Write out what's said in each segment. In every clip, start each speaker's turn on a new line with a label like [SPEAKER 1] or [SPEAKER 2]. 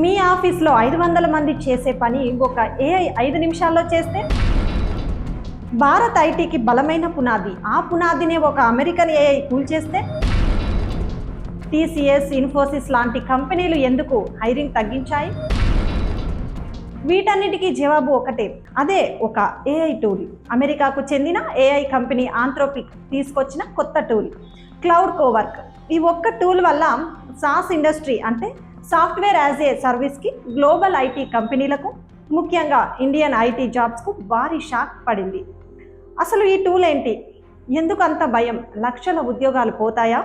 [SPEAKER 1] మీ ఆఫీస్లో ఐదు వందల మంది చేసే పని ఒక ఏఐ ఐదు నిమిషాల్లో చేస్తే? భారత్ ఐటీకి బలమైన పునాది. ఆ పునాదినే ఒక అమెరికన్ ఏఐ కూల్చేస్తే టీసీఎస్ ఇన్ఫోసిస్ లాంటి కంపెనీలు ఎందుకు హైరింగ్ తగ్గించాయి? వీటన్నిటికీ జవాబు ఒకటే. అదే ఒక ఏఐ టూల్. అమెరికాకు చెందిన ఏఐ కంపెనీ ఆంథ్రోపిక్ తీసుకొచ్చిన కొత్త టూల్. Cloud Cowork. ఈ ఒక్క టూల్ వల్ల సాస్ ఇండస్ట్రీ అంటే సాఫ్ట్వేర్ యాజ్ ఏ సర్వీస్కి గ్లోబల్ ఐటీ కంపెనీలకు ముఖ్యంగా ఇండియన్ ఐటీ జాబ్స్కు భారీ షాక్ పడింది. అసలు ఈ టూల్ ఏంటి? ఎందుకు అంత భయం? లక్షల ఉద్యోగాలు పోతాయా?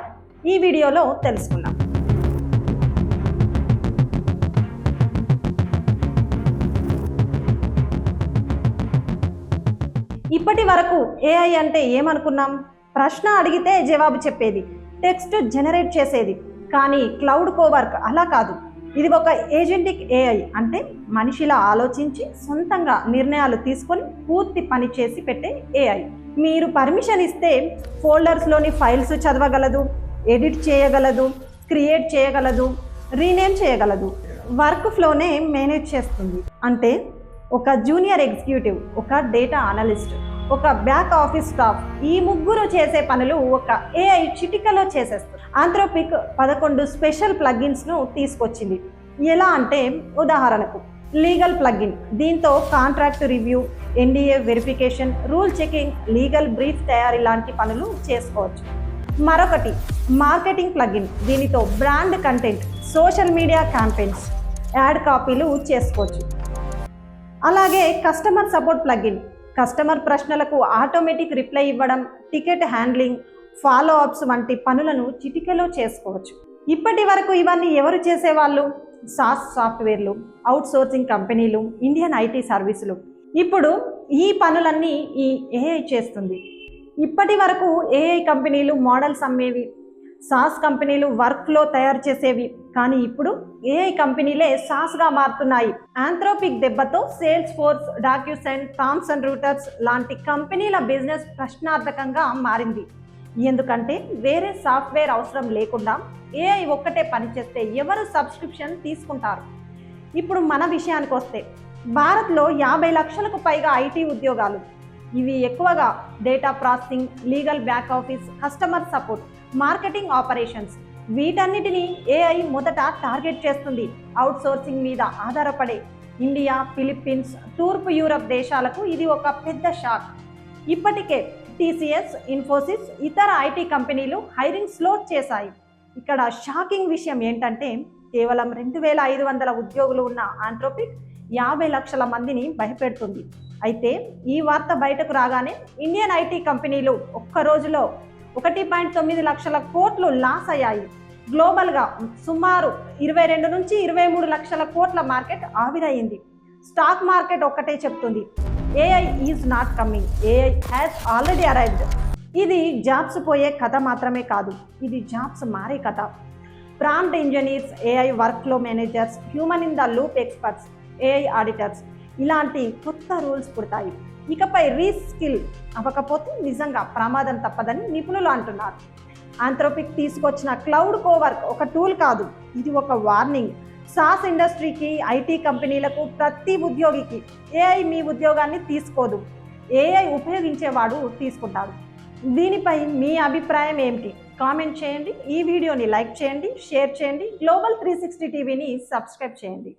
[SPEAKER 1] ఈ వీడియోలో తెలుసుకుందాం. ఇప్పటి వరకు ఏఐ అంటే ఏమనుకున్నాం? ప్రశ్న అడిగితే జవాబు చెప్పేది టెక్స్ట్ జనరేట్ చేసేది. కానీ క్లౌడ్ కోవర్క్ అలా కాదు. ఇది ఒక ఏజెంటిక్ ఏఐ అంటే మనిషిలా ఆలోచించి సొంతంగా నిర్ణయాలు తీసుకొని పూర్తి పని చేసి పెట్టే ఏఐ. మీరు పర్మిషన్ ఇస్తే ఫోల్డర్స్లోని ఫైల్స్ చదవగలదు ఎడిట్ చేయగలదు క్రియేట్ చేయగలదు రీనేమ్ చేయగలదు. వర్క్ ఫ్లోనే మేనేజ్ చేస్తుంది. అంటే ఒక జూనియర్ ఎగ్జిక్యూటివ్ ఒక డేటా అనలిస్ట్ ఒక బ్యాక్ ఆఫీస్ స్టాఫ్ ఈ ముగ్గురు చేసే పనులు ఒక ఏఐ చిటికలో చేసేస్తుంది. ఆంథ్రోపిక్ పదకొండు స్పెషల్ ప్లగ్గిన్స్ను తీసుకొచ్చింది. ఎలా అంటే ఉదాహరణకు లీగల్ ప్లగ్గిన్. దీంతో contract review NDA verification rule checking legal brief తయారీ లాంటి పనులు చేసుకోవచ్చు. మరొకటి మార్కెటింగ్ ప్లగ్గిన్. దీనితో brand content social media campaigns ad కాపీలు చేసుకోవచ్చు. అలాగే కస్టమర్ సపోర్ట్ ప్లగ్గిన్. కస్టమర్ ప్రశ్నలకు ఆటోమేటిక్ రిప్లై ఇవ్వడం టికెట్ హ్యాండ్లింగ్ ఫాలో అప్స్ వంటి పనులను చిటికెలో చేసుకోవచ్చు. ఇప్పటి వరకు ఇవన్నీ ఎవరు చేసేవాళ్ళు? సాస్ సాఫ్ట్వేర్లు అవుట్సోర్సింగ్ కంపెనీలు ఇండియన్ ఐటీ సర్వీసులు. ఇప్పుడు ఈ పనులన్నీ ఈ ఏఐ చేస్తుంది. ఇప్పటి వరకు ఏఐ కంపెనీలు మోడల్స్ అమ్మేవి సాస్ కంపెనీలు వర్క్లో తయారు చేసేవి. కానీ ఇప్పుడు ఏఐ కంపెనీలే సాస్గా మారుతున్నాయి. ఆంథ్రోపిక్ దెబ్బతో Salesforce DocuSign Thomson Reuters లాంటి కంపెనీల బిజినెస్ ప్రశ్నార్థకంగా మారింది. ఎందుకంటే వేరే సాఫ్ట్వేర్ అవసరం లేకుండా ఏఐ ఒక్కటే పనిచేస్తే ఎవరు సబ్స్క్రిప్షన్ తీసుకుంటారు? ఇప్పుడు మన విషయానికి వస్తే భారత్లో యాభై లక్షలకు పైగా ఐటీ ఉద్యోగాలు ఇవి ఎక్కువగా data processing legal back office customer support marketing operations. వీటన్నిటిని ఏఐ మొదట టార్గెట్ చేస్తుంది అవుట్సోర్సింగ్ మీద ఆధారపడే. ఇండియా ఫిలిప్పీన్స్ తూర్పు యూరప్ దేశాలకు ఇది ఒక పెద్ద షాక్. ఇప్పటికే టీసీఎస్ ఇన్ఫోసిస్ ఇతర ఐటీ కంపెనీలు హైరింగ్ స్లో చేశాయి. ఇక్కడ షాకింగ్ విషయం ఏంటంటే కేవలం రెండు వేల ఐదు వందల ఉద్యోగులు ఉన్న ఆంట్రోపిక్ యాభై లక్షల మందిని భయపెడుతుంది. అయితే ఈ వార్త బయటకు రాగానే ఇండియన్ ఐటీ కంపెనీలు ఒక్క రోజులో ఒకటి పాయింట్ తొమ్మిది లక్షల కోట్లు లాస్ అయ్యాయి. గ్లోబల్గా సుమారు ఇరవై రెండు నుంచి ఇరవై మూడు లక్షల కోట్ల మార్కెట్ ఆవిరయ్యింది స్టాక్ మార్కెట్ ఒక్కటే చెప్తుంది. AI is not coming AI has already arrived ఇది జాబ్స్ పోయే కథ మాత్రమే కాదు. ఇది జాబ్స్ మారే కథ. ప్రాంప్ట్ ఇంజనీర్స్ ఏఐ వర్క్లో managers human in the loop experts AI auditors ఇలాంటి కొత్త రూల్స్ పుడతాయి. ఇకపై రీస్కిల్ అవ్వకపోతే నిజంగా ప్రమాదం తప్పదని నిపుణులు అంటున్నారు. ఆంథ్రోపిక్ తీసుకొచ్చిన క్లౌడ్ కోవర్క్ ఒక టూల్ కాదు ఇది ఒక వార్నింగ్. సాస్ ఇండస్ట్రీకి ఐటీ కంపెనీలకు ప్రతి ఉద్యోగికి ఏఐ మీ ఉద్యోగాన్ని తీసుకోదు. ఏఐ ఉపయోగించేవాడు తీసుకుంటాడు. దీనిపై మీ అభిప్రాయం ఏమిటి? కామెంట్ చేయండి. ఈ వీడియోని లైక్ చేయండి షేర్ చేయండి. గ్లోబల్ త్రీ సిక్స్టీ టీవీని సబ్స్క్రైబ్ చేయండి.